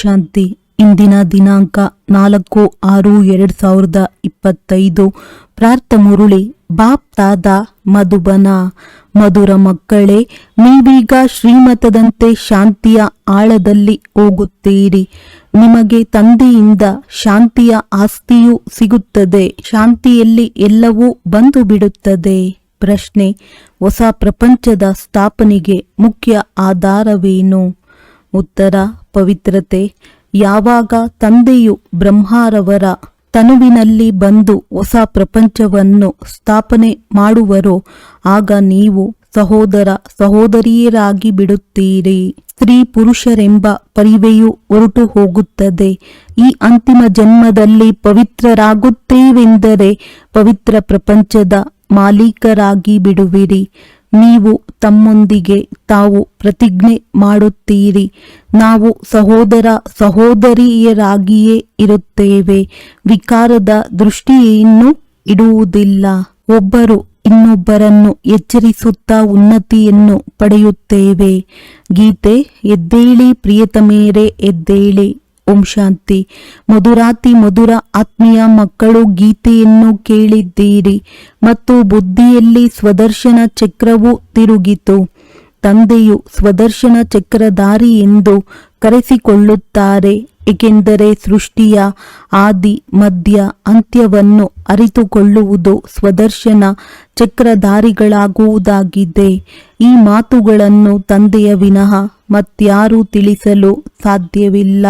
ಶಾಂತಿ ಇಂದಿನ ದಿನಾಂಕ ನಾಲ್ಕು ಆರು ಎರಡು ಸಾವಿರದ ಇಪ್ಪತ್ತೈದು. ಪ್ರಾರ್ಥ ಮುರುಳಿ, ಬಾಪ್ ತಾದ ಮಧುಬನ. ಮಧುರ ಮಕ್ಕಳೇ, ನೀವೀಗ ಶ್ರೀಮತದಂತೆ ಶಾಂತಿಯ ಆಳದಲ್ಲಿ ಹೋಗುತ್ತೀರಿ. ನಿಮಗೆ ತಂದೆಯಿಂದ ಶಾಂತಿಯ ಆಸ್ತಿಯೂ ಸಿಗುತ್ತದೆ. ಶಾಂತಿಯಲ್ಲಿ ಎಲ್ಲವೂ ಬಂದು ಬಿಡುತ್ತದೆ ಪ್ರಶ್ನೆ, ಹೊಸ ಪ್ರಪಂಚದ ಸ್ಥಾಪನೆಗೆ ಮುಖ್ಯ ಆಧಾರವೇನು? ಉತ್ತರ, ಪವಿತ್ರತೆ. ಯಾವಾಗ ತಂದೆಯು ಬ್ರಹ್ಮಾರವರ ತನುವಿನಲ್ಲಿ ಬಂದು ಹೊಸ ಪ್ರಪಂಚವನ್ನು ಸ್ಥಾಪನೆ ಮಾಡುವರೋ, ಆಗ ನೀವು ಸಹೋದರ, ಸಹೋದರಿಯರಾಗಿ ಬಿಡುತ್ತೀರಿ. ಸ್ತ್ರೀ ಪುರುಷರೆಂಬ ಪರಿವೆಯು ಹೊರಟು ಹೋಗುತ್ತದೆ ಈ ಅಂತಿಮ ಜನ್ಮದಲ್ಲಿ ಪವಿತ್ರರಾಗುತ್ತೇವೆಂದರೆ ಪವಿತ್ರ ಪ್ರಪಂಚದ ಮಾಲೀಕರಾಗಿ ಬಿಡುವಿರಿ. ನೀವು ತಮ್ಮೊಂದಿಗೆ ತಾವು ಪ್ರತಿಜ್ಞೆ ಮಾಡುತ್ತೀರಿ. ನಾವು ಸಹೋದರ ಸಹೋದರಿಯರಾಗಿಯೇ ಇರುತ್ತೇವೆ. ವಿಕಾರದ ದೃಷ್ಟಿಯನ್ನು ಇಡುವುದಿಲ್ಲ. ಒಬ್ಬರು ಇನ್ನೊಬ್ಬರನ್ನು ಎಚ್ಚರಿಸುತ್ತಾ ಉನ್ನತಿಯನ್ನು ಪಡೆಯುತ್ತೇವೆ. ಗೀತೆ, ಎದ್ದೇಳಿ ಪ್ರಿಯತಮೇರೆ, ಎದ್ದೇಳಿ. ಓಂ ಶಾಂತಿ. ಮಧುರಾತಿ ಮಧುರ ಆತ್ಮೀಯ ಮಕ್ಕಳು ಗೀತೆಯನ್ನು ಕೇಳಿದ್ದೀರಿ ಮತ್ತು ಬುದ್ಧಿಯಲ್ಲಿ ಸ್ವದರ್ಶನ ಚಕ್ರವು ತಿರುಗಿತು. ತಂದೆಯು ಸ್ವದರ್ಶನ ಚಕ್ರಧಾರಿ ಎಂದು ಕರೆಸಿಕೊಳ್ಳುತ್ತಾರೆ. ಏಕೆಂದರೆ ಸೃಷ್ಟಿಯ ಆದಿ, ಮಧ್ಯ, ಅಂತ್ಯವನ್ನು ಅರಿತುಕೊಳ್ಳುವುದು ಸ್ವದರ್ಶನ ಚಕ್ರಧಾರಿಗಳಾಗುವುದಾಗಿದೆ. ಈ ಮಾತುಗಳನ್ನು ತಂದೆಯ ವಿನಃ ಮತ್ಯಾರೂ ತಿಳಿಸಲು ಸಾಧ್ಯವಿಲ್ಲ.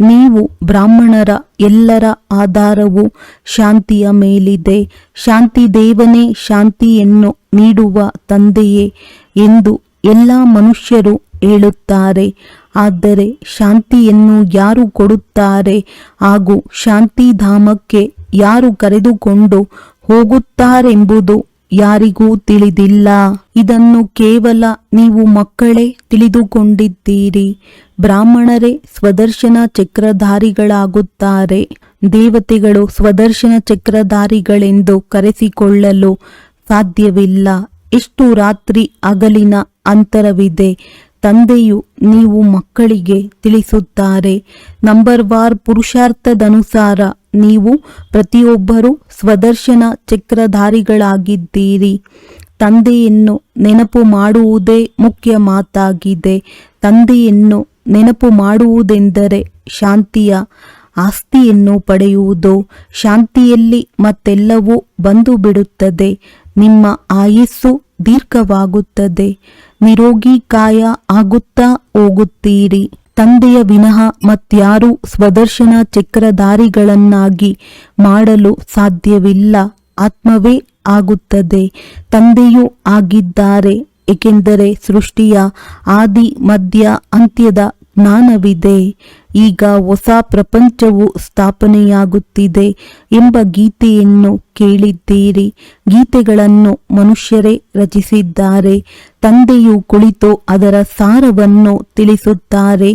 ನೀವು ಬ್ರಾಹ್ಮಣರ ಎಲ್ಲರ ಆಧಾರವು ಶಾಂತಿಯ ಮೇಲಿದೆ. ಶಾಂತಿ ದೇವನೇ ಶಾಂತಿಯನ್ನು ನೀಡುವ ತಂದೆಯೇ ಎಂದು ಎಲ್ಲ ಮನುಷ್ಯರು ಹೇಳುತ್ತಾರೆ. ಆದರೆ ಶಾಂತಿಯನ್ನು ಯಾರು ಕೊಡುತ್ತಾರೆ? ಹಾಗೂ ಶಾಂತಿಧಾಮಕ್ಕೆ ಯಾರು ಕರೆದುಕೊಂಡು ಹೋಗುತ್ತಾರೆಂಬುದು ಯಾರಿಗೂ ತಿಳಿದಿಲ್ಲ. ಇದನ್ನು ಕೇವಲ ನೀವು ಮಕ್ಕಳೇ ತಿಳಿದುಕೊಂಡಿದ್ದೀರಿ. ಬ್ರಾಹ್ಮಣರೇ, ಸ್ವದರ್ಶನ ಚಕ್ರಧಾರಿಗಳಾಗುತ್ತಾರೆ. ದೇವತೆಗಳು ಸ್ವದರ್ಶನ ಚಕ್ರಧಾರಿಗಳೆಂದು ಕರೆಸಿಕೊಳ್ಳಲು ಸಾಧ್ಯವಿಲ್ಲ. ಎಷ್ಟು ರಾತ್ರಿ ಹಗಲಿನ ಅಂತರವಿದೆ. ತಂದೆಯು ನೀವು ಮಕ್ಕಳಿಗೆ ತಿಳಿಸುತ್ತಾರೆ. ನಂಬರ್ ವಾರ್ ಪುರುಷಾರ್ಥದನುಸಾರ ನೀವು ಪ್ರತಿಯೊಬ್ಬರೂ ಸ್ವದರ್ಶನ ಚಕ್ರಧಾರಿಗಳಾಗಿದ್ದೀರಿ. ತಂದೆಯನ್ನು ನೆನಪು ಮಾಡುವುದೇ ಮುಖ್ಯ ಮಾತಾಗಿದೆ. ತಂದೆಯನ್ನು ನೆನಪು ಮಾಡುವುದೆಂದರೆ ಶಾಂತಿಯ ಆಸ್ತಿಯನ್ನು ಪಡೆಯುವುದು. ಶಾಂತಿಯಲ್ಲಿ ಮತ್ತೆಲ್ಲವೂ ಬಂದು ಬಿಡುತ್ತದೆ ನಿಮ್ಮ ಆಯಸ್ಸು ದೀರ್ಘವಾಗುತ್ತದೆ. ನಿರೋಗಿ ಕಾಯ ಆಗುತ್ತಾ ಹೋಗುತ್ತೀರಿ. ತಂದೆಯ ವಿನಃ ಮತ್ಯಾರೂ ಸ್ವದರ್ಶನ ಚಕ್ರಧಾರಿಗಳನ್ನಾಗಿ ಮಾಡಲು ಸಾಧ್ಯವಿಲ್ಲ. ಆತ್ಮವೇ ಆಗುತ್ತದೆ. ತಂದೆಯೂ ಆಗಿದ್ದಾರೆ. ಏಕೆಂದರೆ ಸೃಷ್ಟಿಯ ಆದಿ, ಮಧ್ಯ, ಅಂತ್ಯದ ಜ್ಞಾನವಿದೆ. ಈಗ ಹೊಸ ಪ್ರಪಂಚವು ಸ್ಥಾಪನೆಯಾಗುತ್ತಿದೆ ಎಂಬ ಗೀತೆಯನ್ನು ಕೇಳಿದ್ದೀರಿ. ಗೀತೆಗಳನ್ನು ಮನುಷ್ಯರೇ ರಚಿಸಿದ್ದಾರೆ. ತಂದೆಯು ಕುಳಿತು ಅದರ ಸಾರವನ್ನು ತಿಳಿಸುತ್ತಾರೆ.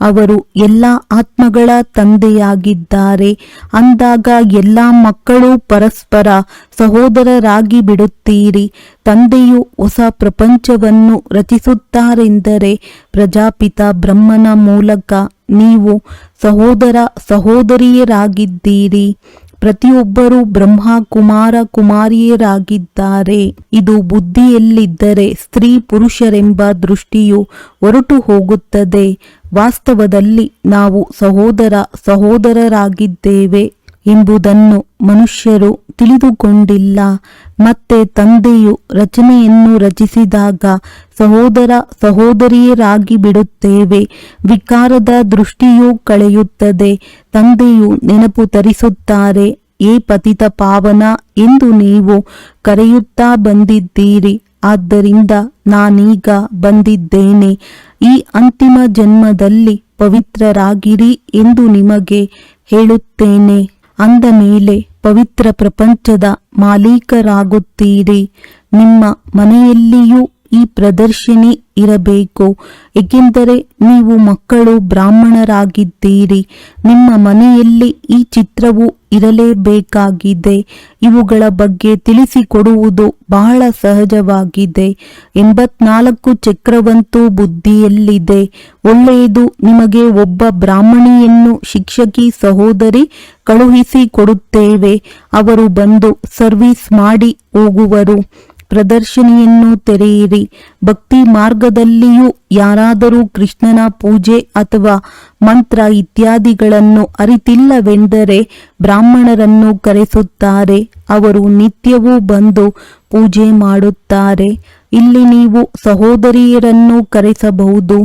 ಅವರು ಎಲ್ಲ ಆತ್ಮಗಳ ತಂದೆಯಾಗಿದ್ದಾರೆ. ಅಂದಾಗ ಎಲ್ಲ ಮಕ್ಕಳು ಪರಸ್ಪರ ಸಹೋದರರಾಗಿ ಬಿಡುತ್ತೀರಿ. ತಂದೆಯು ಹೊಸ ಪ್ರಪಂಚವನ್ನು ರಚಿಸುತ್ತಾರೆಂದರೆ ಪ್ರಜಾಪಿತ ಬ್ರಹ್ಮನ ಮೂಲಕ ನೀವು ಸಹೋದರ ಸಹೋದರಿಯರಾಗಿದ್ದೀರಿ. ಪ್ರತಿಯೊಬ್ಬರೂ ಬ್ರಹ್ಮ, ಕುಮಾರ, ಕುಮಾರಿಯರಾಗಿದ್ದಾರೆ. ಇದು ಬುದ್ಧಿಯಲ್ಲಿದ್ದರೆ ಸ್ತ್ರೀ ಪುರುಷರೆಂಬ ದೃಷ್ಟಿಯು ಹೊರಟು ಹೋಗುತ್ತದೆ. ವಾಸ್ತವದಲ್ಲಿ ನಾವು ಸಹೋದರ, ಸಹೋದರರಾಗಿದ್ದೇವೆ. ಎಂಬುದನ್ನು ಮನುಷ್ಯರು ತಿಳಿದುಕೊಂಡಿಲ್ಲ. ಮತ್ತೆ ತಂದೆಯು ರಚನೆಯನ್ನು ರಚಿಸಿದಾಗ ಸಹೋದರ ಸಹೋದರಿಯರಾಗಿ ಬಿಡುತ್ತೇವೆ. ವಿಕಾರದ ದೃಷ್ಟಿಯೂ ಕಳೆಯುತ್ತದೆ. ತಂದೆಯು ನೆನಪು ತರಿಸುತ್ತಾರೆ, ಏ ಪತಿತ ಪಾವನ, ಎಂದು ನೀವು ಕರೆಯುತ್ತಾ ಬಂದಿದ್ದೀರಿ. ಆದ್ದರಿಂದ ನಾನೀಗ ಬಂದಿದ್ದೇನೆ. ಈ ಅಂತಿಮ ಜನ್ಮದಲ್ಲಿ ಪವಿತ್ರರಾಗಿರಿ ಎಂದು ನಿಮಗೆ ಹೇಳುತ್ತೇನೆ. ಅಂದ ಮೇಲೆ ಪವಿತ್ರ ಪ್ರಪಂಚದ ಮಾಲೀಕರಾಗುತ್ತೀರಿ. ನಿಮ್ಮ ಮನೆಯಲ್ಲಿಯೂ ಈ ಪ್ರದರ್ಶಿನಿ ಇರಬೇಕು. ಏಕೆಂದರೆ ನೀವು ಮಕ್ಕಳು ಬ್ರಾಹ್ಮಣರಾಗಿದ್ದೀರಿ. ನಿಮ್ಮ ಮನೆಯಲ್ಲಿ ಈ ಚಿತ್ರವು ಇರಲೇಬೇಕಾಗಿದೆ. ಇವುಗಳ ಬಗ್ಗೆ ತಿಳಿಸಿಕೊಡುವುದು ಬಹಳ ಸಹಜವಾಗಿದೆ. ಎಂಬತ್ನಾಲ್ಕು ಚಕ್ರವಂತೂ ಬುದ್ಧಿಯಲ್ಲಿದೆ. ಒಳ್ಳೆಯದು ನಿಮಗೆ ಒಬ್ಬ ಬ್ರಾಹ್ಮಣಿಯನ್ನು ಶಿಕ್ಷಕಿ ಸಹೋದರಿ ಕಳುಹಿಸಿ ಕೊಡುತ್ತೇವೆ. ಅವರು ಬಂದು ಸರ್ವಿಸ್ ಮಾಡಿ ಹೋಗುವರು. ಪ್ರದರ್ಶನಿಯನ್ನು ತೆರೆಯಿರಿ. ಭಕ್ತಿ ಮಾರ್ಗದಲ್ಲಿಯೂ ಯಾರಾದರೂ ಕೃಷ್ಣನ ಪೂಜೆ ಅಥವಾ ಮಂತ್ರ ಇತ್ಯಾದಿಗಳನ್ನು ಅರಿತಿಲ್ಲವೆಂದರೆ ಬ್ರಾಹ್ಮಣರನ್ನು ಕರೆಸುತ್ತಾರೆ. ಅವರು ನಿತ್ಯವೂ ಬಂದು ಪೂಜೆ ಮಾಡುತ್ತಾರೆ. ಇಲ್ಲಿ ನೀವು ಸಹೋದರಿಯರನ್ನು ಕರೆಸಬಹುದು.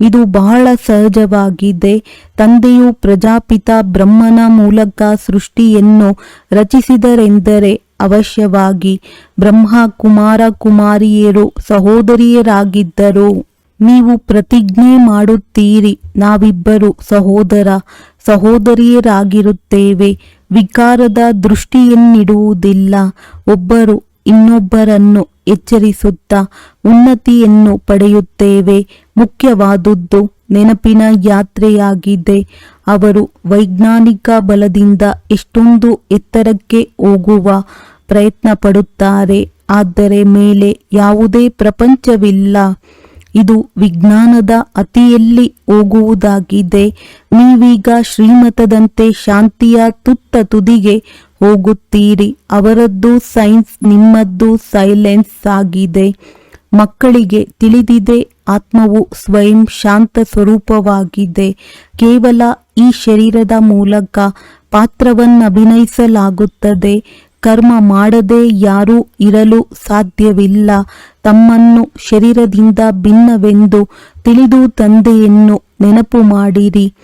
ಇದು ಬಹಳ ಸಹಜವಾಗಿದೆ. ತಂದೆಯು ಪ್ರಜಾಪಿತ ಬ್ರಹ್ಮನ ಮೂಲಕ ಸೃಷ್ಟಿಯನ್ನು ರಚಿಸಿದರೆಂದರೆ ಅವಶ್ಯವಾಗಿ ಬ್ರಹ್ಮ ಕುಮಾರ ಕುಮಾರಿಯರು ಸಹೋದರಿಯರಾಗಿದ್ದರು. ನೀವು ಪ್ರತಿಜ್ಞೆ ಮಾಡುತ್ತೀರಿ. ನಾವಿಬ್ಬರು ಸಹೋದರ ಸಹೋದರಿಯರಾಗಿರುತ್ತೇವೆ. ವಿಕಾರದ ದೃಷ್ಟಿಯನ್ನಿಡುವುದಿಲ್ಲ. ಒಬ್ಬರು ಇನ್ನೊಬ್ಬರನ್ನು ಎಚ್ಚರಿಸುತ್ತಾ ಉನ್ನತಿಯನ್ನು ಪಡೆಯುತ್ತೇವೆ. ಮುಖ್ಯವಾದುದು ನೆನಪಿನ ಯಾತ್ರೆಯಾಗಿದೆ. ಅವರು ವೈಜ್ಞಾನಿಕ ಬಲದಿಂದ ಎಷ್ಟೊಂದು ಎತ್ತರಕ್ಕೆ ಹೋಗುವ ಪ್ರಯತ್ನ ಪಡುತ್ತಾರೆ. ಆದರೆ ಮೇಲೆ ಯಾವುದೇ ಪ್ರಪಂಚವಿಲ್ಲ. ಇದು ವಿಜ್ಞಾನದ ಅತಿಯಲ್ಲಿ ಹೋಗುವುದಾಗಿದೆ. ನೀವೀಗ ಶ್ರೀಮತದಂತೆ ಶಾಂತಿಯ ತುತ್ತ ತುದಿಗೆ ಹೋಗುತ್ತೀರಿ. ಅವರದ್ದು ಸೈನ್ಸ್ ನಿಮ್ಮದ್ದು ಸೈಲೆನ್ಸ್ ಆಗಿದೆ. ಮಕ್ಕಳಿಗೆ ತಿಳಿದಿದೆ, ಆತ್ಮವು ಸ್ವಯಂ ಶಾಂತ ಸ್ವರೂಪವಾಗಿದೆ. ಕೇವಲ ಈ ಶರೀರದ ಮೂಲಕ ಪಾತ್ರವನ್ನಭಿನಯಿಸಲಾಗುತ್ತದೆ ಕರ್ಮ ಮಾಡದೆ ಯಾರೂ ಇರಲು ಸಾಧ್ಯವಿಲ್ಲ. ತಮ್ಮನ್ನು ಶರೀರದಿಂದ ಭಿನ್ನವೆಂದು ತಿಳಿದು ತಂದೆಯನ್ನು ನೆನಪು ಮಾಡಿರಿ.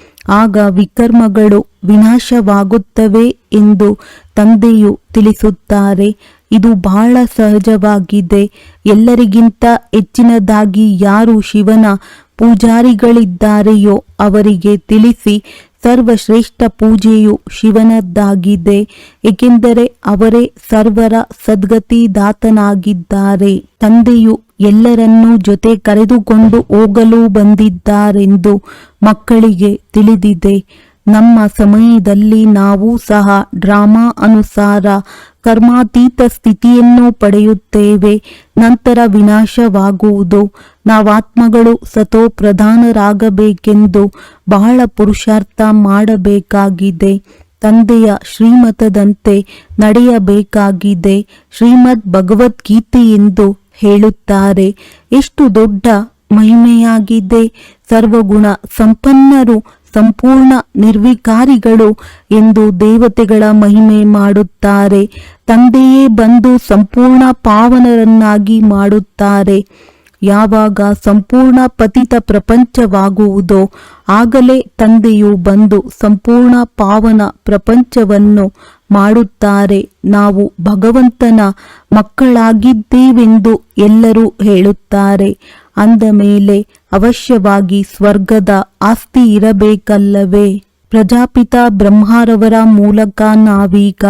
ಆಗ ವಿಕರ್ಮಗಳು ವಿನಾಶವಾಗುತ್ತವೆ ಎಂದು ತಂದೆಯು ತಿಳಿಸುತ್ತಾರೆ. ಇದು ಬಹಳ ಸಹಜವಾಗಿದೆ ಎಲ್ಲರಿಗಿಂತ ಹೆಚ್ಚಿನದಾಗಿ ಯಾರು ಶಿವನ ಪೂಜಾರಿಗಳಿದ್ದಾರೆಯೋ ಅವರಿಗೆ ತಿಳಿಸಿ ಸರ್ವಶ್ರೇಷ್ಠ ಪೂಜೆಯು ಶಿವನದ್ದಾಗಿದೆ, ಏಕೆಂದರೆ ಅವರೇ ಸರ್ವರ ಸದ್ಗತಿದಾತನಾಗಿದ್ದಾರೆ. ತಂದೆಯು ಎಲ್ಲರನ್ನೂ ಜೊತೆ ಕರೆದುಕೊಂಡು ಹೋಗಲು ಬಂದಿದ್ದಾರೆಂದು ಮಕ್ಕಳಿಗೆ ತಿಳಿದಿದೆ. ನಮ್ಮ ಸಮಯದಲ್ಲಿ ನಾವು ಸಹ ಡ್ರಾಮಾ ಅನುಸಾರ ಕರ್ಮಾತೀತ ಸ್ಥಿತಿಯನ್ನು ಪಡೆಯುತ್ತೇವೆ. ನಂತರ ವಿನಾಶವಾಗುವುದು. ನಾವಾತ್ಮಗಳು ಸತೋ ಪ್ರಧಾನರಾಗಬೇಕೆಂದು ಬಹಳ ಪುರುಷಾರ್ಥ ಮಾಡಬೇಕಾಗಿದೆ. ತಂದೆಯ ಶ್ರೀಮತದಂತೆ ನಡೆಯಬೇಕಾಗಿದೆ. ಶ್ರೀಮದ್ ಭಗವದ್ಗೀತೆ ಎಂದು ಹೇಳುತ್ತಾರೆ. ಎಷ್ಟು ದೊಡ್ಡ ಮಹಿಮೆಯಾಗಿದೆ. ಸರ್ವಗುಣ ಸಂಪನ್ನರು ಸಂಪೂರ್ಣ ನಿರ್ವಿಕಾರಿಗಳು ಎಂದು ದೇವತೆಗಳ ಮಹಿಮೆ ಮಾಡುತ್ತಾರೆ. ತಂದೆಯೇ ಬಂದು ಸಂಪೂರ್ಣ ಪಾವನರನ್ನಾಗಿ ಮಾಡುತ್ತಾರೆ. ಯಾವಾಗ ಸಂಪೂರ್ಣ ಪತಿತ ಪ್ರಪಂಚವಾಗುವುದೋ, ಆಗಲೇ ತಂದೆಯು ಬಂದು ಸಂಪೂರ್ಣ ಪಾವನ ಪ್ರಪಂಚವನ್ನು ಮಾಡುತ್ತಾರೆ. ನಾವು ಭಗವಂತನ ಮಕ್ಕಳಾಗಿದ್ದೇವೆಂದು ಎಲ್ಲರೂ ಹೇಳುತ್ತಾರೆ. ಅಂದ ಮೇಲೆ ಅವಶ್ಯವಾಗಿ ಸ್ವರ್ಗದ ಆಸ್ತಿ ಇರಬೇಕಲ್ಲವೇ? ಪ್ರಜಾಪಿತ ಬ್ರಹ್ಮಾರವರ ಮೂಲಕ ನಾವೀಗ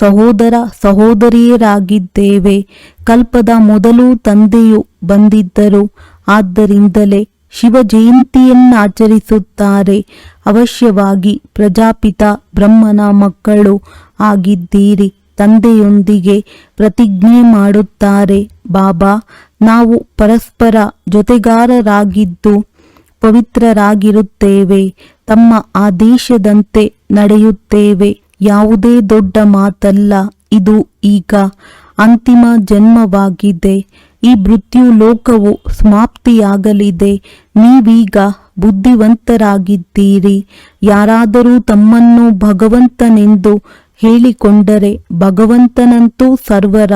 ಸಹೋದರ ಸಹೋದರಿಯರಾಗಿದ್ದೇವೆ. ಕಲ್ಪದ ಮೊದಲು ತಂದೆಯು ಬಂದಿದ್ದರು. ಆದ್ದರಿಂದಲೇ ಶಿವ ಜಯಂತಿಯನ್ನಾಚರಿಸುತ್ತಾರೆ. ಅವಶ್ಯವಾಗಿ ಪ್ರಜಾಪಿತ ಬ್ರಹ್ಮನ ಮಕ್ಕಳು ಆಗಿದ್ದೀರಿ. ತಂದೆಯೊಂದಿಗೆ ಪ್ರತಿಜ್ಞೆ ಮಾಡುತ್ತಾರೆ. ಬಾಬಾ ನಾವು ಪರಸ್ಪರ ಜೊತೆಗಾರರಾಗಿದ್ದು ಪವಿತ್ರರಾಗಿರುತ್ತೇವೆ. ತಮ್ಮ ಆದೇಶದಂತೆ ನಡೆಯುತ್ತೇವೆ. ಯಾವುದೇ ದೊಡ್ಡ ಮಾತಲ್ಲ ಇದು ಈಗ ಅಂತಿಮ ಜನ್ಮವಾಗಿದೆ. ಈ ಮೃತ್ಯು ಲೋಕವು ಸಮಾಪ್ತಿಯಾಗಲಿದೆ. ನೀವೀಗ ಬುದ್ಧಿವಂತರಾಗಿದ್ದೀರಿ. ಯಾರಾದರೂ ತಮ್ಮನ್ನು ಭಗವಂತನೆಂದು ಹೇಳಿಕೊಂಡರೆ ಭಗವಂತನಂತೂ ಸರ್ವರ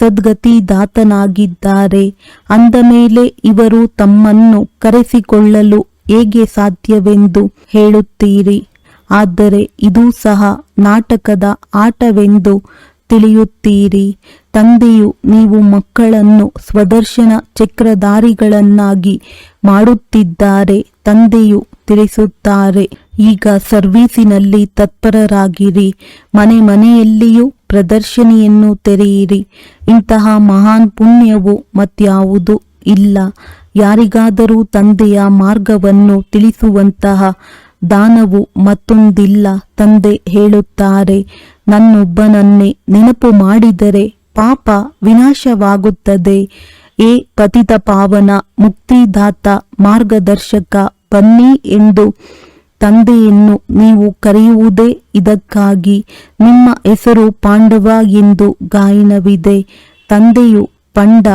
ಸದ್ಗತಿದಾತನಾಗಿದ್ದಾರೆ ಅಂದ ಮೇಲೆ ಇವರು ತಮ್ಮನ್ನು ಕರೆಸಿಕೊಳ್ಳಲು ಹೇಗೆ ಸಾಧ್ಯವೆಂದು ಹೇಳುತ್ತೀರಿ? ಆದರೆ ಇದು ಸಹ ನಾಟಕದ ಆಟವೆಂದು ತಿಳಿಯುತ್ತೀರಿ. ತಂದೆಯು ನೀವು ಮಕ್ಕಳನ್ನು ಸ್ವದರ್ಶನ ಚಕ್ರಧಾರಿಗಳನ್ನಾಗಿ ಮಾಡುತ್ತಿದ್ದಾರೆ, ತಂದೆಯು ತಿಳಿಸುತ್ತಾರೆ. ಈಗ ಸರ್ವೀಸಿನಲ್ಲಿ ತತ್ಪರರಾಗಿರಿ. ಮನೆ ಮನೆಯಲ್ಲಿಯೂ ಪ್ರದರ್ಶನಿಯನ್ನು ತೆರೆಯಿರಿ. ಇಂತಹ ಮಹಾನ್ ಪುಣ್ಯವು ಮತ್ಯಾವುದು ಇಲ್ಲ. ಯಾರಿಗಾದರೂ ತಂದೆಯ ಮಾರ್ಗವನ್ನು ತಿಳಿಸುವಂತಹ ದಾನವು ಮತ್ತೊಂದಿಲ್ಲ, ತಂದೆ ಹೇಳುತ್ತಾರೆ. ನನ್ನೊಬ್ಬನನ್ನೇ ನೆನಪು ಮಾಡಿದರೆ ಪಾಪ ವಿನಾಶವಾಗುತ್ತದೆ. ಏ ಪತಿತ ಪಾವನ ಮುಕ್ತಿದಾತ, ಮಾರ್ಗದರ್ಶಕ, ಬನ್ನಿ ಎಂದು ತಂದೆಯನ್ನು ನೀವು ಕರೆಯುವುದೇ ಇದಕ್ಕಾಗಿ. ನಿಮ್ಮ ಹೆಸರು ಪಾಂಡವ ಎಂದು ಗಾಯನವಿದೆ. ತಂದೆಯು ಪಂಡ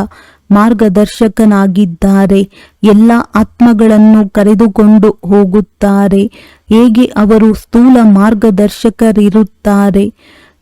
ಮಾರ್ಗದರ್ಶಕನಾಗಿದ್ದಾರೆ. ಎಲ್ಲ ಆತ್ಮಗಳನ್ನು ಕರೆದುಕೊಂಡು ಹೋಗುತ್ತಾರೆ. ಹೇಗೆ ಅವರು ಸ್ಥೂಲ ಮಾರ್ಗದರ್ಶಕರಿರುತ್ತಾರೆ.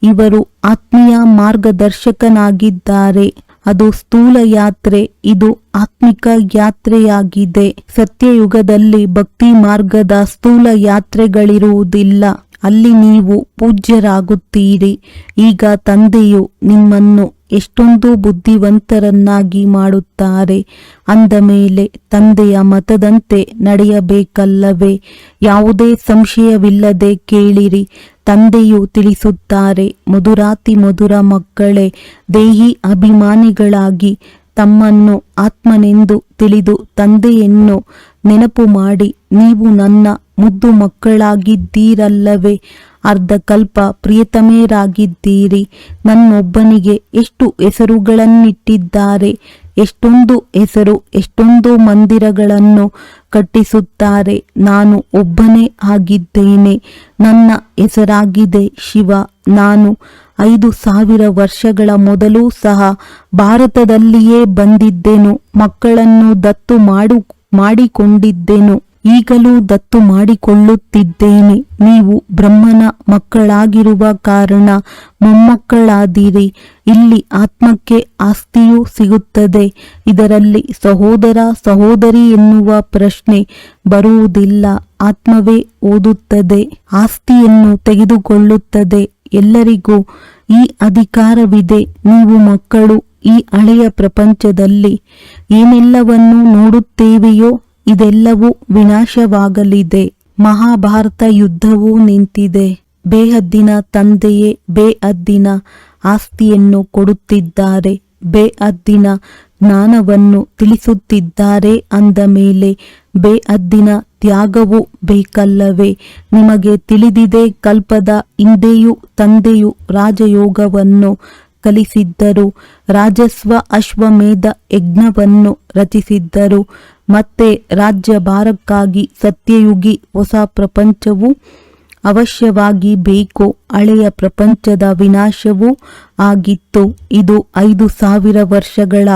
ಇವರು ಆತ್ಮೀಯ ಮಾರ್ಗದರ್ಶಕನಾಗಿದ್ದಾರೆ. ಅದು ಸ್ಥೂಲ ಯಾತ್ರೆ ಇದು ಆತ್ಮಿಕ ಯಾತ್ರೆಯಾಗಿದೆ. ಸತ್ಯಯುಗದಲ್ಲಿ ಭಕ್ತಿ ಮಾರ್ಗದ ಸ್ಥೂಲ ಯಾತ್ರೆಗಳಿರುವುದಿಲ್ಲ. ಅಲ್ಲಿ ನೀವು ಪೂಜ್ಯರಾಗುತ್ತೀರಿ. ಈಗ ತಂದೆಯು ನಿಮ್ಮನ್ನು ಎಷ್ಟೊಂದು ಬುದ್ಧಿವಂತರನ್ನಾಗಿ ಮಾಡುತ್ತಾರೆ. ಅಂದ ಮೇಲೆ ತಂದೆಯ ಮತದಂತೆ ನಡೆಯಬೇಕಲ್ಲವೇ? ಯಾವುದೇ ಸಂಶಯವಿಲ್ಲದೆ ಕೇಳಿರಿ. ತಂದೆಯು ತಿಳಿಸುತ್ತಾರೆ, ಮಧುರಾತಿ ಮಧುರ ಮಕ್ಕಳೇ, ದೇಹಿ ಅಭಿಮಾನಿಗಳಾಗಿ ತಮ್ಮನ್ನು ಆತ್ಮನೆಂದು ತಿಳಿದು ತಂದೆಯನ್ನು ನೆನಪು ಮಾಡಿ ನೀವು ನನ್ನ ಮುದ್ದು ಮಕ್ಕಳಾಗಿದ್ದೀರಲ್ಲವೇ? ಅರ್ಧಕಲ್ಪ ಪ್ರಿಯತಮೇರಾಗಿದ್ದೀರಿ. ನನ್ನೊಬ್ಬನಿಗೆ ಎಷ್ಟು ಹೆಸರುಗಳನ್ನಿಟ್ಟಿದ್ದಾರೆ? ಎಷ್ಟೊಂದು ಹೆಸರು, ಎಷ್ಟೊಂದು ಮಂದಿರಗಳನ್ನು ಕಟ್ಟಿಸುತ್ತಾರೆ. ನಾನು ಒಬ್ಬನೇ ಆಗಿದ್ದೇನೆ. ನನ್ನ ಹೆಸರಾಗಿದೆ ಶಿವ. ನಾನು ಐದು ಸಾವಿರ ವರ್ಷಗಳ ಮೊದಲು ಸಹ ಭಾರತದಲ್ಲಿಯೇ ಬಂದಿದ್ದೆನು. ಮಕ್ಕಳನ್ನು ದತ್ತು ಮಾಡು, ಮಾಡಿಕೊಂಡಿದ್ದೆನು. ಈಗಲೂ ದತ್ತು ಮಾಡಿಕೊಳ್ಳುತ್ತಿದ್ದೇನೆ. ನೀವು ಬ್ರಹ್ಮನ ಮಕ್ಕಳಾಗಿರುವ ಕಾರಣ ಮೊಮ್ಮಕ್ಕಳಾದಿರಿ. ಇಲ್ಲಿ ಆತ್ಮಕ್ಕೆ ಆಸ್ತಿಯೂ ಸಿಗುತ್ತದೆ. ಇದರಲ್ಲಿ ಸಹೋದರ, ಸಹೋದರಿ ಎನ್ನುವ ಪ್ರಶ್ನೆ ಬರುವುದಿಲ್ಲ. ಆತ್ಮವೇ ಓದುತ್ತದೆ, ಆಸ್ತಿಯನ್ನು ತೆಗೆದುಕೊಳ್ಳುತ್ತದೆ. ಎಲ್ಲರಿಗೂ ಈ ಅಧಿಕಾರವಿದೆ. ನೀವು ಮಕ್ಕಳು ಈ ಹಳೆಯ ಪ್ರಪಂಚದಲ್ಲಿ ಏನೆಲ್ಲವನ್ನು ನೋಡುತ್ತೇವೆಯೋ ಇದೆಲ್ಲವೂ ವಿನಾಶವಾಗಲಿದೆ. ಮಹಾಭಾರತ ಯುದ್ಧವೂ ನಿಂತಿದೆ. ಬೇಹದ್ದಿನ ತಂದೆಯೇ ಬೇಹದ್ದಿನ ಆಸ್ತಿಯನ್ನು ಕೊಡುತ್ತಿದ್ದಾರೆ. ಬೇಹದ್ದಿನ ಜ್ಞಾನವನ್ನು ತಿಳಿಸುತ್ತಿದ್ದಾರೆ ಅಂದ ಮೇಲೆ ಬೇಹದ್ದಿನ ತ್ಯಾಗವೂ ಬೇಕಲ್ಲವೇ? ನಿಮಗೆ ತಿಳಿದಿದೆ ಕಲ್ಪದ ಹಿಂದೆಯೂ ತಂದೆಯು ರಾಜಯೋಗವನ್ನು ಕಲಿಸಿದ್ದರು ರಾಜಸ್ವ ಅಶ್ವಮೇಧ ಯಜ್ಞವನ್ನು ರಚಿಸಿದ್ದರು. ಮತ್ತೆ ರಾಜ್ಯ ಭಾರಕ್ಕಾಗಿ ಸತ್ಯಯುಗಿ ಹೊಸ ಪ್ರಪಂಚವು ಅವಶ್ಯವಾಗಿ ಬೇಕು, ಹಳೆಯ ಪ್ರಪಂಚದ ವಿನಾಶವೂ ಆಗಿತ್ತು. ಇದು ಐದು ಸಾವಿರ ವರ್ಷಗಳ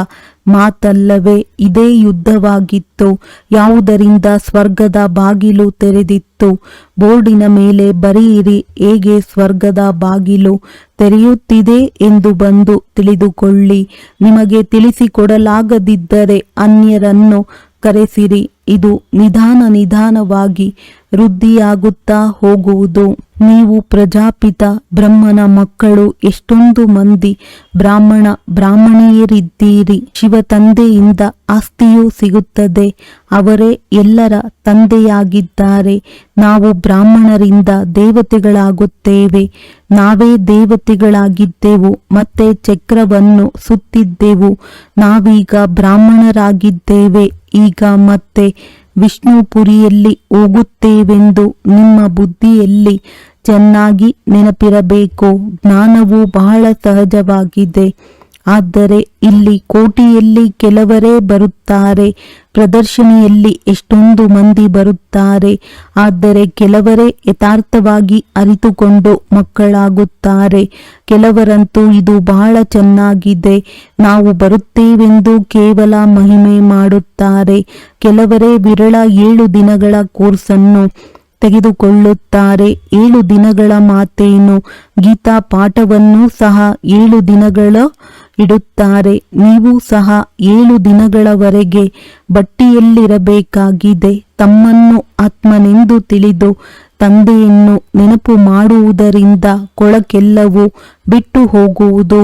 ಮಾತಲ್ಲವೇ, ಇದೇ ಯುದ್ಧವಾಗಿತ್ತು. ಯಾವುದರಿಂದ ಸ್ವರ್ಗದ ಬಾಗಿಲು ತೆರೆದಿತ್ತು? ಬೋರ್ಡಿನ ಮೇಲೆ ಬರೆಯಿರಿ, ಹೇಗೆ ಸ್ವರ್ಗದ ಬಾಗಿಲು ತೆರೆಯುತ್ತಿದೆ ಎಂದು ಬಂದು ತಿಳಿದುಕೊಳ್ಳಿ. ನಿಮಗೆ ತಿಳಿಸಿಕೊಡಲಾಗದಿದ್ದರೆ ಅನ್ಯರನ್ನು ಕರೆಸಿರಿ. ಇದು ನಿಧಾನ ನಿಧಾನವಾಗಿ ವೃದ್ಧಿಯಾಗುತ್ತಾ ಹೋಗುವುದು. ನೀವು ಪ್ರಜಾಪಿತ ಬ್ರಹ್ಮನ ಮಕ್ಕಳು ಎಷ್ಟೊಂದು ಮಂದಿ ಬ್ರಾಹ್ಮಣ ಬ್ರಾಹ್ಮಣಿಯರಿದ್ದೀರಿ. ಶಿವ ತಂದೆಯಿಂದ ಆಸ್ತಿಯೂ ಸಿಗುತ್ತದೆ. ಅವರೇ ಎಲ್ಲರ ತಂದೆಯಾಗಿದ್ದಾರೆ. ನಾವು ಬ್ರಾಹ್ಮಣರಿಂದ ದೇವತೆಗಳಾಗುತ್ತೇವೆ. ನಾವೇ ದೇವತೆಗಳಾಗಿದ್ದೆವು. ಮತ್ತೆ ಚಕ್ರವನ್ನು ಸುತ್ತಿದ್ದೆವು. ನಾವೀಗ ಬ್ರಾಹ್ಮಣರಾಗಿದ್ದೇವೆ. ಈಗ ಮತ್ತೆ ವಿಷ್ಣುಪುರಿಯಲ್ಲಿ ಹೋಗುತ್ತೇವೆಂದು ನಿಮ್ಮ ಬುದ್ಧಿಯಲ್ಲಿ ಚೆನ್ನಾಗಿ ನೆನಪಿರಬೇಕು. ಜ್ಞಾನವು ಬಹಳ ಸಹಜವಾಗಿದೆ. ಆದರೆ ಇಲ್ಲಿ ಕೋಟಿಯಲ್ಲಿ ಕೆಲವರೇ ಬರುತ್ತಾರೆ, ಪ್ರದರ್ಶನಿಯಲ್ಲಿ ಎಷ್ಟೊಂದು ಮಂದಿ ಬರುತ್ತಾರೆ, ಆದರೆ ಕೆಲವರೇ ಯಥಾರ್ಥವಾಗಿ ಅರಿತುಕೊಂಡು ಮಕ್ಕಳಾಗುತ್ತಾರೆ. ಕೆಲವರಂತೂ ಇದು ಬಹಳ ಚೆನ್ನಾಗಿದೆ, ನಾವು ಬರುತ್ತೇವೆಂದು ಕೇವಲ ಮಹಿಮೆ ಮಾಡುತ್ತಾರೆ. ಕೆಲವರೇ ವಿರಳ ಏಳು ದಿನಗಳ ಕೋರ್ಸನ್ನು ತೆಗೆದುಕೊಳ್ಳುತ್ತಾರೆ, ಏಳು ದಿನಗಳ ಮಾತೇನು, ಗೀತಾ ಪಾಠವನ್ನು ಸಹ ಏಳು ದಿನಗಳ ಇಡುತ್ತಾರೆ ನೀವು ಸಹ ಏಳು ದಿನಗಳವರೆಗೆ ಬಟ್ಟಿಯಲ್ಲಿರಬೇಕಾಗಿದೆ. ತಮ್ಮನ್ನು ಆತ್ಮನೆಂದು ತಿಳಿದು ತಂದೆಯನ್ನು ನೆನಪು ಮಾಡುವುದರಿಂದ ಕೊಳಕೆಲ್ಲವೂ ಬಿಟ್ಟು ಹೋಗುವುದು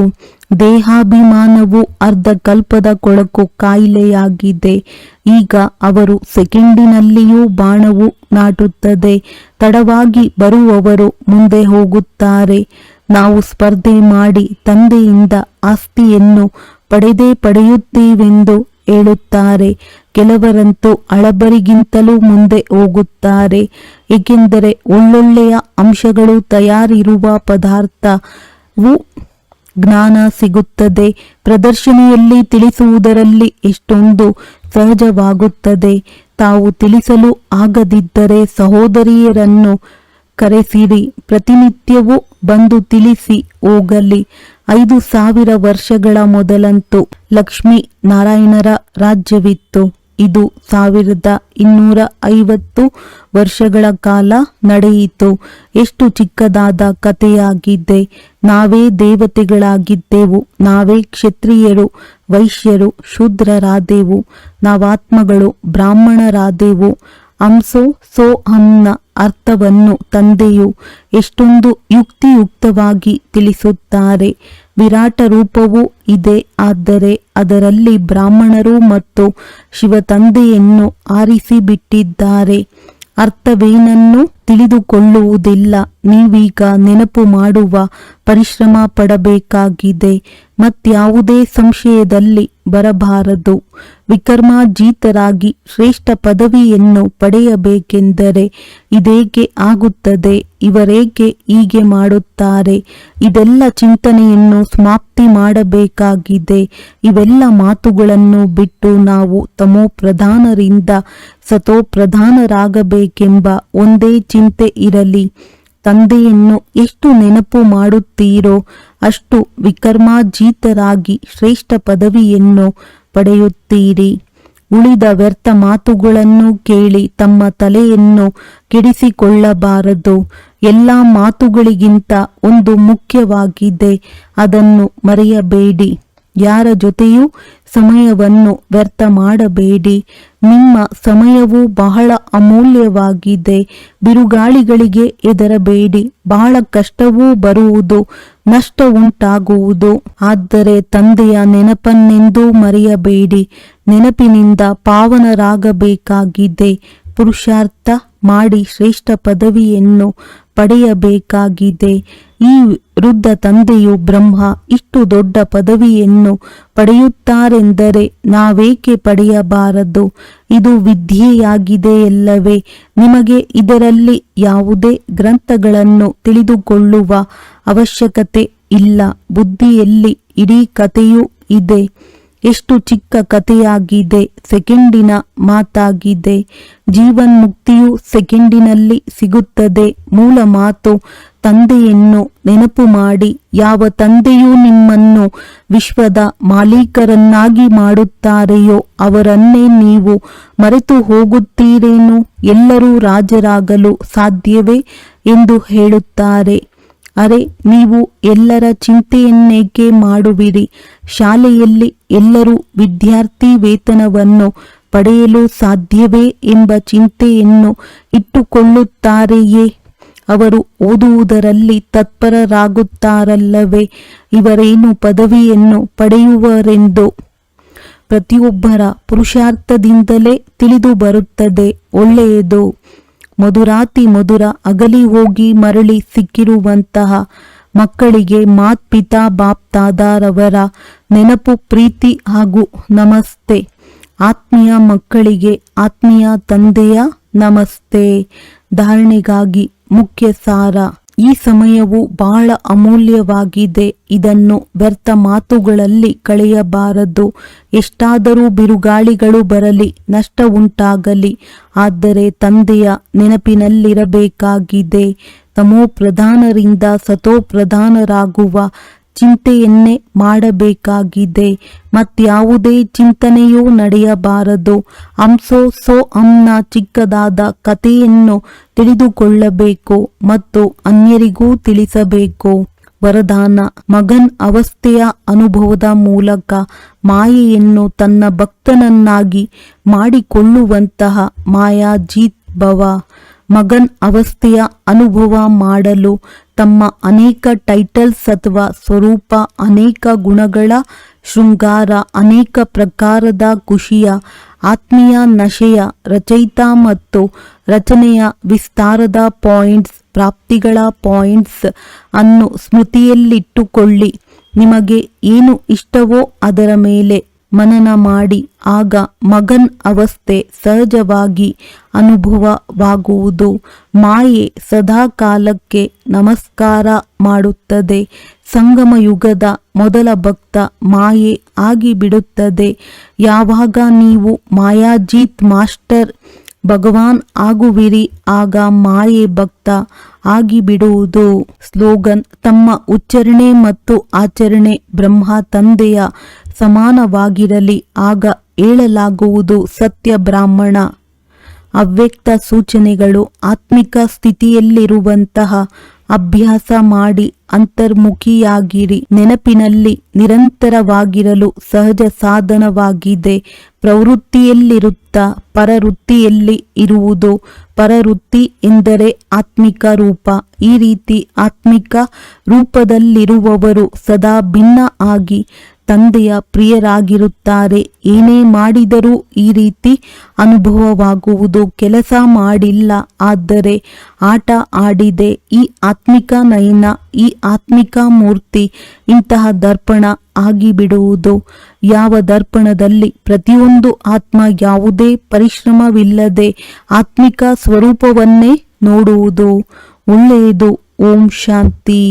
ದೇಹಾಭಿಮಾನವು ಅರ್ಧ ಕಲ್ಪದ ಕೊಳಕು ಕಾಯಿಲೆಯಾಗಿದೆ. ಈಗ ಅವರು ಸೆಕೆಂಡಿನಲ್ಲಿಯೂ ಬಾಣವು ನಾಟುತ್ತದೆ. ತಡವಾಗಿ ಬರುವವರು ಮುಂದೆ ಹೋಗುತ್ತಾರೆ. ನಾವು ಸ್ಪರ್ಧೆ ಮಾಡಿ ತಂದೆಯಿಂದ ಆಸ್ತಿಯನ್ನು ಪಡೆದೇ ಪಡೆಯುತ್ತೀವೆಂದು ಹೇಳುತ್ತಾರೆ. ಕೆಲವರಂತೂ ಅಳಬರಿಗಿಂತಲೂ ಮುಂದೆ ಹೋಗುತ್ತಾರೆ. ಏಕೆಂದರೆ ಒಳ್ಳೊಳ್ಳೆಯ ಅಂಶಗಳು ತಯಾರಿರುವ ಪದಾರ್ಥವು ಜ್ಞಾನ ಸಿಗುತ್ತದೆ. ಪ್ರದರ್ಶನಿಯಲ್ಲಿ ತಿಳಿಸುವುದರಲ್ಲಿ ಎಷ್ಟೊಂದು ಸಹಜವಾಗುತ್ತದೆ. ತಾವು ತಿಳಿಸಲು ಆಗದಿದ್ದರೆ ಸಹೋದರಿಯರನ್ನು ಕರೆಸಿರಿ. ಪ್ರತಿನಿತ್ಯವೂ ಬಂದು ತಿಳಿಸಿ ಹೋಗಲಿ. ಐದು ಸಾವಿರ ವರ್ಷಗಳ ಮೊದಲಂತೂ ಲಕ್ಷ್ಮೀ ನಾರಾಯಣರ ರಾಜ್ಯವಿತ್ತು. ಇದು ಸಾವಿರದ ಇನ್ನೂರ ಐವತ್ತು ವರ್ಷಗಳ ಕಾಲ ನಡೆಯಿತು. ಎಷ್ಟು ಚಿಕ್ಕದಾದ ಕಥೆಯಾಗಿದೆ. ನಾವೇ ದೇವತೆಗಳಾಗಿದ್ದೆವು. ನಾವೇ ಕ್ಷತ್ರಿಯರು, ವೈಶ್ಯರು, ಶೂದ್ರರಾದೆವು. ನಾವಾತ್ಮಗಳು ಬ್ರಾಹ್ಮಣರಾದೆವು. ಅಂಸೋ ಸೋ ಅಂನ ಅರ್ಥವನ್ನು ತಂದೆಯು ಎಷ್ಟೊಂದು ಯುಕ್ತಿಯುಕ್ತವಾಗಿ ತಿಳಿಸುತ್ತಾರೆ. ವಿರಾಟ ರೂಪವೂ ಇದೆ, ಆದರೆ ಅದರಲ್ಲಿ ಬ್ರಾಹ್ಮಣರು ಮತ್ತು ಶಿವತಂದೆಯನ್ನು ಆರಿಸಿಬಿಟ್ಟಿದ್ದಾರೆ. ಅರ್ಥವೇನನ್ನು ತಿಳಿದುಕೊಳ್ಳುವುದಿಲ್ಲ. ನೀವೀಗ ನೆನಪು ಮಾಡುವ ಪರಿಶ್ರಮ ಪಡಬೇಕಾಗಿದೆ. ಮತ್ಯಾವುದೇ ಸಂಶಯದಲ್ಲಿ ಬರಬಾರದು. ವಿಕರ್ಮಾಜೀತರಾಗಿ ಶ್ರೇಷ್ಠ ಪದವಿಯನ್ನು ಪಡೆಯಬೇಕೆಂದರೆ ಇದೇಕೆ ಆಗುತ್ತದೆ? ಇವರೇಕೆ ಹೀಗೆ ಮಾಡುತ್ತಾರೆ? ಇದೆಲ್ಲ ಚಿಂತನೆಯನ್ನು ಸಮಾಪ್ತಿ ಮಾಡಬೇಕಾಗಿದೆ. ಇವೆಲ್ಲ ಮಾತುಗಳನ್ನು ಬಿಟ್ಟು ನಾವು ತಮೋ ಪ್ರಧಾನರಿಂದ ಸತೋ ಪ್ರಧಾನರಾಗಬೇಕೆಂಬ ಒಂದೇ ಚಿಂತೆ ಇರಲಿ. ತಂದೆಯನ್ನು ಎಷ್ಟು ನೆನಪು ಮಾಡುತ್ತೀರೋ ಅಷ್ಟು ವಿಕರ್ಮಾಜೀತರಾಗಿ ಶ್ರೇಷ್ಠ ಪದವಿಯನ್ನು ಪಡೆಯುತ್ತೀರಿ. ಉಳಿದ ವ್ಯರ್ಥ ಮಾತುಗಳನ್ನು ಕೇಳಿ ತಮ್ಮ ತಲೆಯನ್ನು ಕೆಡಿಸಿಕೊಳ್ಳಬಾರದು. ಎಲ್ಲ ಮಾತುಗಳಿಗಿಂತ ಒಂದು ಮುಖ್ಯವಾಗಿದೆ. ಅದನ್ನು ಮರೆಯಬೇಡಿ. ಯಾರ ಜೊತೆಯೂ ಸಮಯವನ್ನು ವ್ಯರ್ಥ ಮಾಡಬೇಡಿ. ನಿಮ್ಮ ಸಮಯವು ಬಹಳ ಅಮೂಲ್ಯವಾಗಿದೆ. ಬಿರುಗಾಳಿಗಳಿಗೆ ಹೆದರಬೇಡಿ. ಬಹಳ ಕಷ್ಟವೂ ಬರುವುದು ನಷ್ಟ ಉಂಟಾಗುವುದು ಆದರೆ ತಂದೆಯ ನೆನಪನ್ನೆಂದೂ ಮರೆಯಬೇಡಿ. ನೆನಪಿನಿಂದ ಪಾವನರಾಗಬೇಕಾಗಿದೆ. ಪುರುಷಾರ್ಥ ಮಾಡಿ ಶ್ರೇಷ್ಠ ಪದವಿಯನ್ನು ಪಡೆಯಬೇಕಾಗಿದೆ. ಈ ವೃದ್ಧ ತಂದೆಯು ಬ್ರಹ್ಮ, ಇಷ್ಟು ದೊಡ್ಡ ಪದವಿಯನ್ನು ಪಡೆಯುತ್ತಾರೆಂದರೆ ನಾವೇಕೆ ಪಡೆಯಬಾರದು? ಇದು ವಿದ್ಯೆಯಾಗಿದೆಯಲ್ಲವೇ ನಿಮಗೆ ಇದರಲ್ಲಿ ಯಾವುದೇ ಗ್ರಂಥಗಳನ್ನು ತಿಳಿದುಕೊಳ್ಳುವ ಅವಶ್ಯಕತೆ ಇಲ್ಲ. ಬುದ್ಧಿಯಲ್ಲಿ ಇಡೀ ಕಥೆಯೂ ಇದೆ. ಎಷ್ಟು ಚಿಕ್ಕ ಕಥೆಯಾಗಿದೆ, ಸೆಕೆಂಡಿನ ಮಾತಾಗಿದೆ. ಜೀವನ್ ಮುಕ್ತಿಯು ಸೆಕೆಂಡಿನಲ್ಲಿ ಸಿಗುತ್ತದೆ. ಮೂಲ ಮಾತು, ತಂದೆಯನ್ನು ನೆನಪು ಮಾಡಿ, ಯಾವ ತಂದೆಯೂ ನಿಮ್ಮನ್ನು ವಿಶ್ವದ ಮಾಲೀಕರನ್ನಾಗಿ ಮಾಡುತ್ತಾರೆಯೋ, ಅವರನ್ನೇ ನೀವು ಮರೆತು ಹೋಗುತ್ತೀರೇನು? ಎಲ್ಲರೂ ರಾಜರಾಗಲು ಸಾಧ್ಯವೇ ಎಂದು ಹೇಳುತ್ತಾರೆ. ಅರೆ, ನೀವು ಎಲ್ಲರ ಚಿಂತೆಯನ್ನೇಕೆ ಮಾಡುವಿರಿ? ಶಾಲೆಯಲ್ಲಿ ಎಲ್ಲರೂ ವಿದ್ಯಾರ್ಥಿ ವೇತನವನ್ನು ಪಡೆಯಲು ಸಾಧ್ಯವೇ ಎಂಬ ಚಿಂತೆಯನ್ನು ಇಟ್ಟುಕೊಳ್ಳುತ್ತಾರೆಯೇ? ಅವರು ಓದುವುದರಲ್ಲಿ ತತ್ಪರರಾಗುತ್ತಾರಲ್ಲವೇ? ಇವರೇನು ಪದವಿಯನ್ನು ಪಡೆಯುವರೆಂದು? ಪ್ರತಿಯೊಬ್ಬರ ಪುರುಷಾರ್ಥದಿಂದಲೇ ತಿಳಿದು ಬರುತ್ತದೆ, ಒಳ್ಳೆಯದು. ಮಧುರಾತಿ ಮಧುರ ಅಗಲಿ ಹೋಗಿ ಮರಳಿ ಸಿಕ್ಕಿರುವಂತಹ ಮಕ್ಕಳಿಗೆ ಮಾತ್ ಪಿತಾ ಬಾಪ್ ತಾದಾರವರ ನೆನಪು, ಪ್ರೀತಿ ಹಾಗೂ ನಮಸ್ತೆ. ಆತ್ಮೀಯ ಮಕ್ಕಳಿಗೆ ಆತ್ಮೀಯ ತಂದೆಯ ನಮಸ್ತೆ. ಧಾರಣೆಗಾಗಿ ಮುಖ್ಯ ಸಾರ. ಈ ಸಮಯವು ಬಹಳ ಅಮೂಲ್ಯವಾಗಿದೆ. ಇದನ್ನು ವ್ಯರ್ಥ ಮಾತುಗಳಲ್ಲಿ ಕಳೆಯಬಾರದು. ಎಷ್ಟಾದರೂ ಬಿರುಗಾಳಿಗಳು ಬರಲಿ, ನಷ್ಟ ಉಂಟಾಗಲಿ, ಆದರೆ ತಂದೆಯ ನೆನಪಿನಲ್ಲಿರಬೇಕಾಗಿದೆ. ತಮೋ ಪ್ರಧಾನರಿಂದ ಸತೋ ಪ್ರಧಾನರಾಗುವ ಚಿಂತೆಯನ್ನೇ ಮಾಡಬೇಕಾಗಿದೆ. ಮತ್ಯಾವುದೇ ಚಿಂತನೆಯೂ ನಡೆಯಬಾರದು. ಅಂಸೋ ಸೋ ಅಂನ ಚಿಕ್ಕದಾದ ಕಥೆಯನ್ನು ತಿಳಿದುಕೊಳ್ಳಬೇಕು ಮತ್ತು ಅನ್ಯರಿಗೂ ತಿಳಿಸಬೇಕು. ವರದಾನ, ಮಗನ್ ಅವಸ್ಥೆಯ ಅನುಭವದ ಮೂಲಕ ಮಾಯೆಯನ್ನು ತನ್ನ ಭಕ್ತನನ್ನಾಗಿ ಮಾಡಿಕೊಳ್ಳುವಂತಹ ಮಾಯಾಜೀತ್ ಭವ. ಮಗನ್ ಅವಸ್ಥೆಯ ಅನುಭವ ಮಾಡಲು ತಮ್ಮ ಅನೇಕ ಟೈಟಲ್ಸ್ ಅಥವಾ ಸ್ವರೂಪ, ಅನೇಕ ಗುಣಗಳ ಶೃಂಗಾರ, ಅನೇಕ ಪ್ರಕಾರದ ಖುಷಿಯ, ಆತ್ಮೀಯ ನಶೆಯ ರಚಯಿತ ಮತ್ತು ರಚನೆಯ ವಿಸ್ತಾರದ ಪಾಯಿಂಟ್ಸ್ ಪ್ರಾಪ್ತಿಗಳ ಪಾಯಿಂಟ್ಸ್ ಅನ್ನು ಸ್ಮೃತಿಯಲ್ಲಿಟ್ಟುಕೊಳ್ಳಿ. ನಿಮಗೆ ಏನು ಇಷ್ಟವೋ ಅದರ ಮೇಲೆ ಮನನ ಮಾಡಿ, ಆಗ ಮಗನ್ ಅವಸ್ಥೆ ಸಹಜವಾಗಿ ಅನುಭವವಾಗುವುದು. ಮಾಯೆ ಸದಾ ಕಾಲಕ್ಕೆ ನಮಸ್ಕಾರ ಮಾಡುತ್ತದೆ. ಸಂಗಮ ಯುಗದ ಮೊದಲ ಭಕ್ತ ಮಾಯೆ ಆಗಿಬಿಡುತ್ತದೆ. ಯಾವಾಗ ನೀವು ಮಾಯಾಜೀತ್ ಮಾಸ್ಟರ್ ಭಗವಾನ್ ಆಗುವಿರಿ, ಆಗ ಮಾಯೆ ಭಕ್ತ ಆಗಿಬಿಡುವುದು. ಸ್ಲೋಗನ್, ತಮ್ಮ ಉಚ್ಚರಣೆ ಮತ್ತು ಆಚರಣೆ ಬ್ರಹ್ಮ ತಂದೆಯ ಸಮಾನವಾಗಿರಲಿ. ಆಗ ಹೇಳಲಾಗುವುದು ಸತ್ಯ ಬ್ರಾಹ್ಮಣ. ಅವ್ಯಕ್ತ ಸೂಚನೆಗಳು ಆತ್ಮಿಕ ಸ್ಥಿತಿಯಲ್ಲಿರುವಂತಹ ಅಭ್ಯಾಸ ಮಾಡಿ ಅಂತರ್ಮುಖಿಯಾಗಿರಿ. ನೆನಪಿನಲ್ಲಿ ನಿರಂತರವಾಗಿರಲು ಸಹಜ ಸಾಧನವಾಗಿದೆ. ಪ್ರವೃತ್ತಿಯಲ್ಲಿರುತ್ತಾ ಪರವೃತ್ತಿಯಲ್ಲಿ ಇರುವುದು ಪರವೃತ್ತಿ ಎಂದರೆ ಆತ್ಮಿಕ ರೂಪ. ಈ ರೀತಿ ಆತ್ಮಿಕ ರೂಪದಲ್ಲಿರುವವರು ಸದಾ ಭಿನ್ನ ಆಗಿ ತಂದೆಯ ಪ್ರಿಯರಾಗಿರುತ್ತಾರೆ. ಏನೇ ಮಾಡಿದರೂ ಈ ರೀತಿ ಅನುಭವವಾಗುವುದು ಕೆಲಸ ಮಾಡಿಲ್ಲ. ಆದರೆ ಆಟ ಆಡಿದೆ. ಈ ಆತ್ಮಿಕ ನಯನ, ಈ ಆತ್ಮಿಕ ಮೂರ್ತಿ ಇಂತಹ ದರ್ಪಣ ಆಗಿಬಿಡುವುದು. ಯಾವ ದರ್ಪಣದಲ್ಲಿ ಪ್ರತಿಯೊಂದು ಆತ್ಮ ಯಾವುದೇ ಪರಿಶ್ರಮವಿಲ್ಲದೆ ಆತ್ಮಿಕ ಸ್ವರೂಪವನ್ನೇ ನೋಡುವುದು. ಒಳ್ಳೆಯದು. ಓಂ ಶಾಂತಿ.